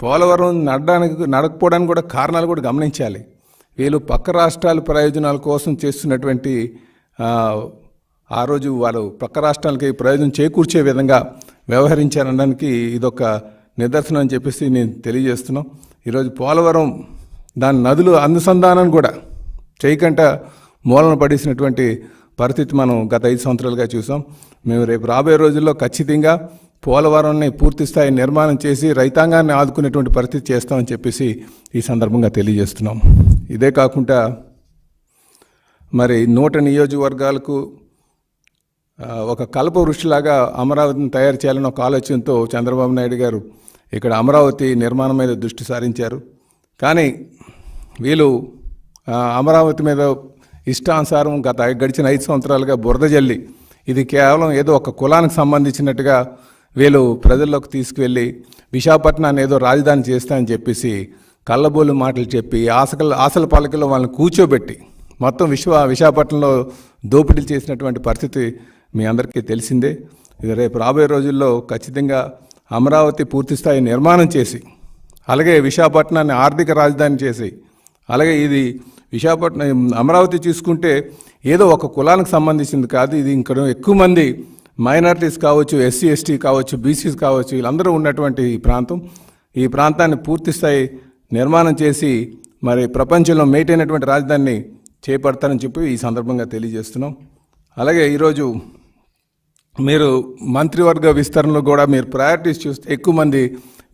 పోలవరం నడడానికి నడకపోవడానికి కూడా కారణాలు కూడా గమనించాలి. వీళ్ళు పక్క రాష్ట్రాల ప్రయోజనాల కోసం చేస్తున్నటువంటి ఆ, రోజు వాళ్ళు పక్క రాష్ట్రాలకి ప్రయోజనం చేకూర్చే విధంగా వ్యవహరించారనడానికి ఇదొక నిదర్శనం అని చెప్పేసి నేను తెలియజేస్తున్నాం. ఈరోజు పోలవరం దాని నదులు అనుసంధానం కూడా చేయకంట మూలన పడేసినటువంటి పరిస్థితి మనం గత ఐదు సంవత్సరాలుగా చూసాం. మేము రేపు రాబోయే రోజుల్లో ఖచ్చితంగా పోలవరాన్ని పూర్తిస్థాయి నిర్మాణం చేసి రైతాంగాన్ని ఆదుకునేటువంటి పరిస్థితి చేస్తామని చెప్పేసి ఈ సందర్భంగా తెలియజేస్తున్నాం. ఇదే కాకుండా మరి నూట నియోజకవర్గాలకు ఒక కల్ప వృష్టిలాగా అమరావతిని తయారు చేయాలని ఒక ఆలోచనతో చంద్రబాబు నాయుడు గారు ఇక్కడ అమరావతి నిర్మాణం మీద దృష్టి సారించారు. కానీ వీళ్ళు అమరావతి మీద ఇష్టానుసారం గత గడిచిన ఐదు సంవత్సరాలుగా బురద జల్లి ఇది కేవలం ఏదో ఒక కులానికి సంబంధించినట్టుగా వీళ్ళు ప్రజల్లోకి తీసుకువెళ్ళి విశాఖపట్నాన్ని ఏదో రాజధాని చేస్తానని చెప్పేసి కళ్ళబోలు మాటలు చెప్పి ఆశల ఆశల పాలకల్లో వాళ్ళని కూర్చోబెట్టి మొత్తం విశ్వ విశాఖపట్నంలో దోపిడీలు చేసినటువంటి పరిస్థితి మీ అందరికీ తెలిసిందే. ఇది రేపు రాబోయే రోజుల్లో ఖచ్చితంగా అమరావతి పూర్తిస్థాయి నిర్మాణం చేసి అలాగే విశాఖపట్నాన్ని ఆర్థిక రాజధాని చేసి అలాగే ఇది విశాఖపట్నం అమరావతి చూసుకుంటే ఏదో ఒక కులానికి సంబంధించింది కాదు. ఇది ఇంకా ఎక్కువ మంది మైనారిటీస్ కావచ్చు ఎస్సీ ఎస్టీ కావచ్చు బీసీస్ కావచ్చు వీళ్ళందరూ ఉన్నటువంటి ఈ ప్రాంతం. ఈ ప్రాంతాన్ని పూర్తిస్థాయి నిర్మాణం చేసి మరి ప్రపంచంలో మేటైనటువంటి రాజధానిని చేపడతారని చెప్పి ఈ సందర్భంగా తెలియజేస్తున్నాం. అలాగే ఈరోజు మీరు మంత్రివర్గ విస్తరణలో కూడా మీరు ప్రయారిటీస్ చూస్తే ఎక్కువ మంది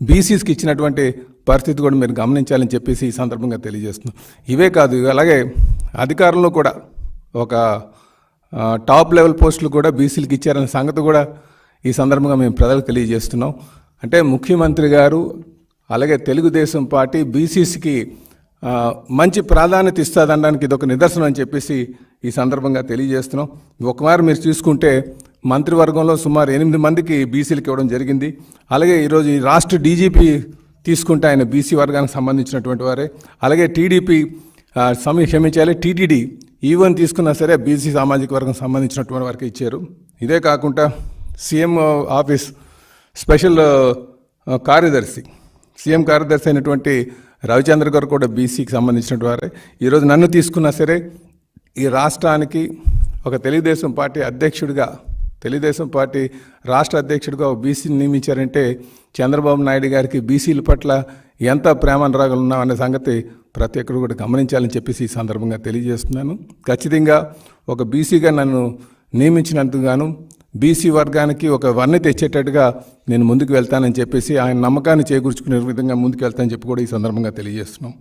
బీసీస్కి ఇచ్చినటువంటి పరిస్థితి కూడా మీరు గమనించాలని చెప్పేసి ఈ సందర్భంగా తెలియజేస్తున్నాం. ఇవే కాదు అలాగే అధికారంలో కూడా ఒక టాప్ లెవెల్ పోస్టులు కూడా బీసీలకు ఇచ్చారనే సంగతి కూడా ఈ సందర్భంగా మేము ప్రజలకు తెలియజేస్తున్నాం. అంటే ముఖ్యమంత్రి గారు అలాగే తెలుగుదేశం పార్టీ బీసీసీకి మంచి ప్రాధాన్యత ఇస్తుందనడానికి ఇది ఒక నిదర్శనం అని చెప్పేసి ఈ సందర్భంగా తెలియజేస్తున్నాం. ఒకమారు మీరు చూసుకుంటే మంత్రివర్గంలో సుమారు ఎనిమిది మందికి బీసీలకు ఇవ్వడం జరిగింది. అలాగే ఈరోజు ఈ రాష్ట్ర డీజీపీ తీసుకుంటే ఆయన బీసీ వర్గానికి సంబంధించినటువంటి వారే. అలాగే టీడీపీ సమీ క్షమించాలి టీటీడీ E ఈవెన్ తీసుకున్నా సరే బీసీ సామాజిక వర్గం సంబంధించినటువంటి వారికి ఇచ్చారు. ఇదే కాకుండా సీఎం ఆఫీస్ స్పెషల్ కార్యదర్శి సీఎం కార్యదర్శి అయినటువంటి రవిచంద్ర గారు కూడా బీసీకి సంబంధించినటువంటి వారే. ఈరోజు నన్ను తీసుకున్నా సరే ఈ రాష్ట్రానికి ఒక తెలుగుదేశం పార్టీ అధ్యక్షుడిగా తెలుగుదేశం పార్టీ రాష్ట్ర అధ్యక్షుడిగా బీసీని నియమించారంటే చంద్రబాబు నాయుడు గారికి బీసీల పట్ల ఎంత ప్రేమనురాగాలు ఉన్నామనే అనే సంగతి ప్రతి ఒక్కరు కూడా గమనించాలని చెప్పేసి ఈ సందర్భంగా తెలియజేస్తున్నాను. ఖచ్చితంగా ఒక బీసీగా నన్ను నియమించినందుకు గాను బీసీ వర్గానికి ఒక వన్నె తెచ్చేటట్టుగా నేను ముందుకు వెళ్తానని చెప్పేసి ఆయన నమ్మకాన్ని చేకూర్చుకునే విధంగా ముందుకు వెళ్తానని చెప్పి కూడా ఈ సందర్భంగా తెలియజేస్తున్నాం.